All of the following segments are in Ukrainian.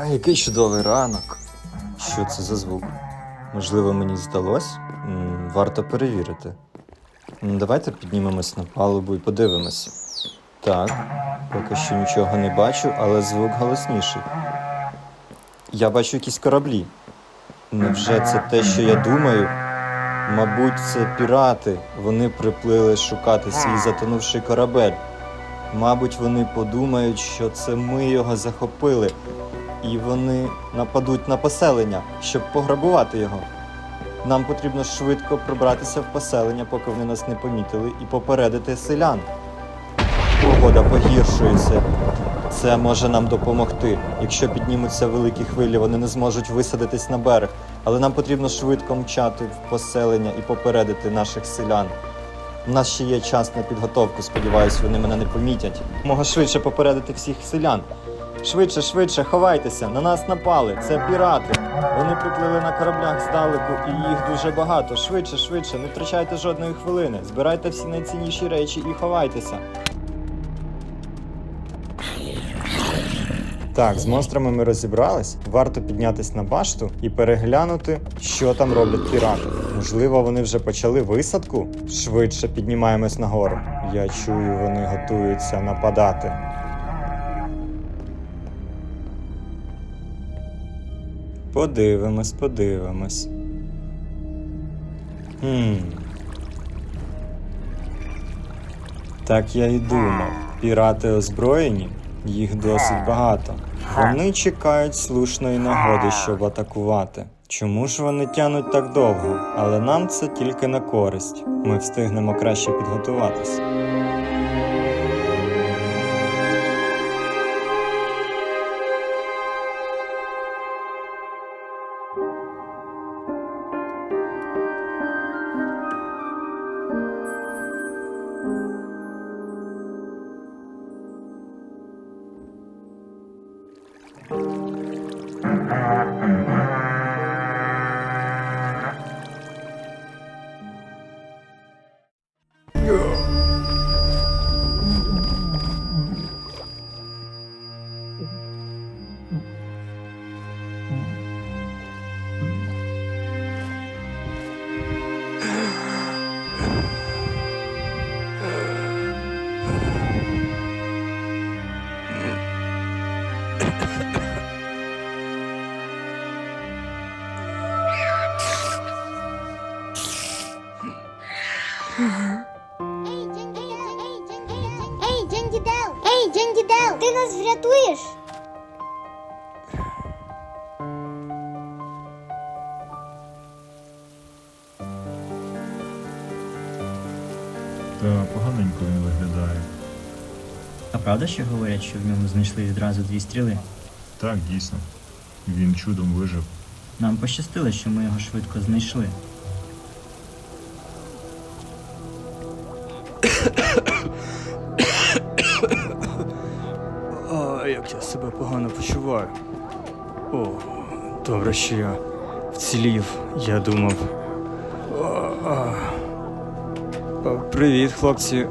А який чудовий ранок. Що це за звук? Можливо, мені здалось? Варто перевірити. Давайте піднімемось на палубу і подивимося. Так, поки що нічого не бачу, але звук голосніший. Я бачу якісь кораблі. Невже це те, що я думаю? Мабуть, це пірати. Вони приплили шукати свій затонувший корабель. Мабуть, вони подумають, що це ми його захопили, і вони нападуть на поселення, щоб пограбувати його. Нам потрібно швидко пробратися в поселення, поки вони нас не помітили, і попередити селян. Погода погіршується. Це може нам допомогти. Якщо піднімуться великі хвилі, вони не зможуть висадитись на берег. Але нам потрібно швидко мчати в поселення і попередити наших селян. У нас ще є час на підготовку, сподіваюсь, вони мене не помітять. Мога швидше попередити всіх селян. Швидше, швидше, ховайтеся, на нас напали. Це пірати. Вони приплили на кораблях здалеку, і їх дуже багато. Швидше, швидше, не втрачайте жодної хвилини. Збирайте всі найцінніші речі і ховайтеся. Так, з монстрами ми розібрались. Варто піднятись на башту і переглянути, що там роблять пірати. Можливо, вони вже почали висадку. Швидше піднімаємось нагору. Я чую, вони готуються нападати. Подивимось, подивимось. Хм. Так я і думав. Пірати озброєні, їх досить багато. Вони чекають слушної нагоди, щоб атакувати. Чому ж вони тянуть так довго? Але нам це тільки на користь. Ми встигнемо краще підготуватись. Поганенько він виглядає. А правда, що говорять, що в ньому знайшли відразу дві стріли? Так, дійсно. Він чудом вижив. Нам пощастило, що ми його швидко знайшли. А, як я себе погано почуваю. О, добре, що я вцілів, я думав. А, а. А, Привіт, хлопці.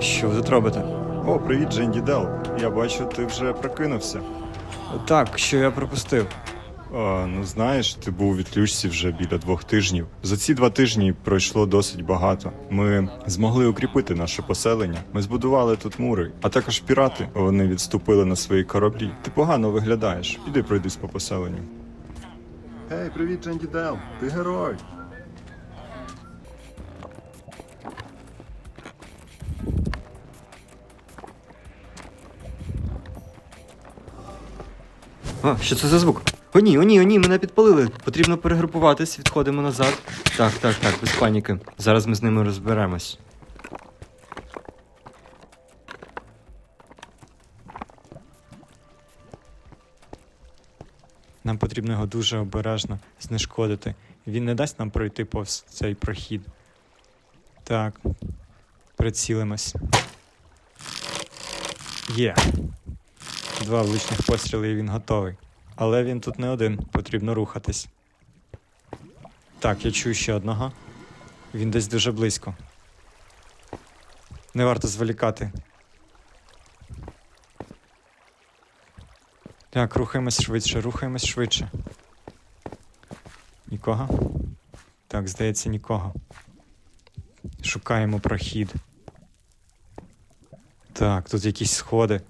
Що ви тут робите? О, привіт, Дженді Дел. Я бачу, ти вже прокинувся. Так, що я пропустив? А, ну знаєш, ти був у відключці вже біля двох тижнів. За ці два тижні пройшло досить багато. Ми змогли укріпити наше поселення. Ми збудували тут мури, а також пірати. Вони відступили на свої кораблі. Ти погано виглядаєш. Іди пройдись по поселенню. Гей, привіт, Дженді Дел. Ти герой. А, що це за звук? О ні, о ні, о ні, мене підпалили. Потрібно перегрупуватись, відходимо назад. Так, так, так, без паніки. Зараз ми з ними розберемось. Нам потрібно його дуже обережно знешкодити. Він не дасть нам пройти повз цей прохід. Так, прицілимось. Є. Два влучних постріли і він готовий. Але він тут не один, потрібно рухатись. Так, я чую ще одного. Він десь дуже близько. Не варто зволікати. Так, рухаємось швидше, рухаємось швидше. Нікого? Так, здається, нікого. Шукаємо прохід. Так, тут якісь сходи.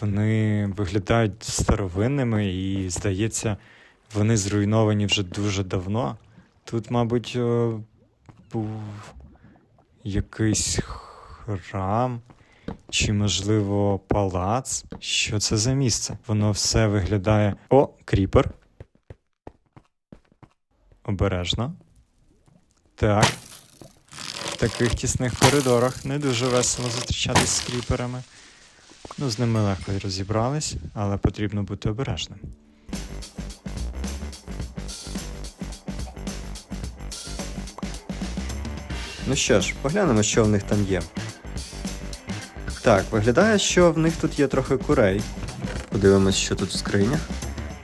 Вони виглядають старовинними і, здається, вони зруйновані вже дуже давно. Тут, мабуть, е, був якийсь храм, чи, можливо, палац. Що це за місце? Воно все виглядає. О, кріпер. Обережно. Так. В таких тісних коридорах не дуже весело зустрічатись з кріперами. Ну, з ними легко розібрались, але потрібно бути обережним. Ну що ж, поглянемо, що в них там є. Так, виглядає, що в них тут є трохи курей. Подивимось, що тут в скринях.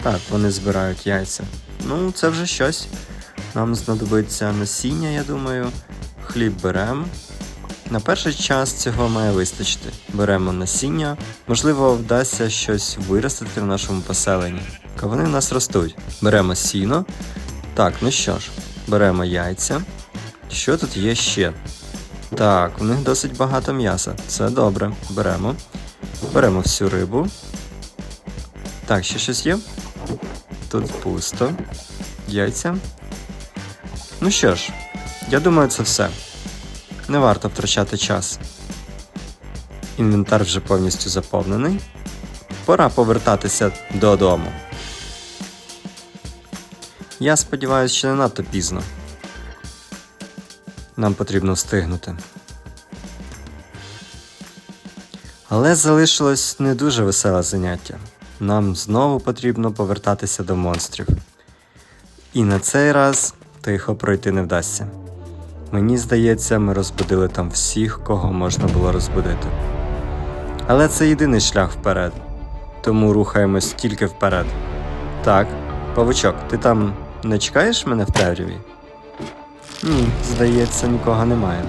Так, вони збирають яйця. Ну, це вже щось. Нам знадобиться насіння, я думаю. Хліб беремо. На перший час цього має вистачити. Беремо насіння. Можливо, вдасться щось виростити в нашому поселенні. Кавуни в нас ростуть. Беремо сіно. Так, ну що ж, беремо яйця. Що тут є ще? Так, у них досить багато м'яса. Це добре. Беремо. Беремо всю рибу. Так, ще щось є? Тут пусто. Яйця. Ну що ж, я думаю, це все. Не варто втрачати час. Інвентар вже повністю заповнений. Пора повертатися додому. Я сподіваюся, що не надто пізно. Нам потрібно встигнути. Але залишилось не дуже веселе заняття. Нам знову потрібно повертатися до монстрів. І на цей раз тихо пройти не вдасться. Мені здається, ми розбудили там всіх, кого можна було розбудити. Але це єдиний шлях вперед. Тому рухаємось тільки вперед. Так, павучок, ти там не чекаєш мене в темряві? Ні, здається, нікого немає.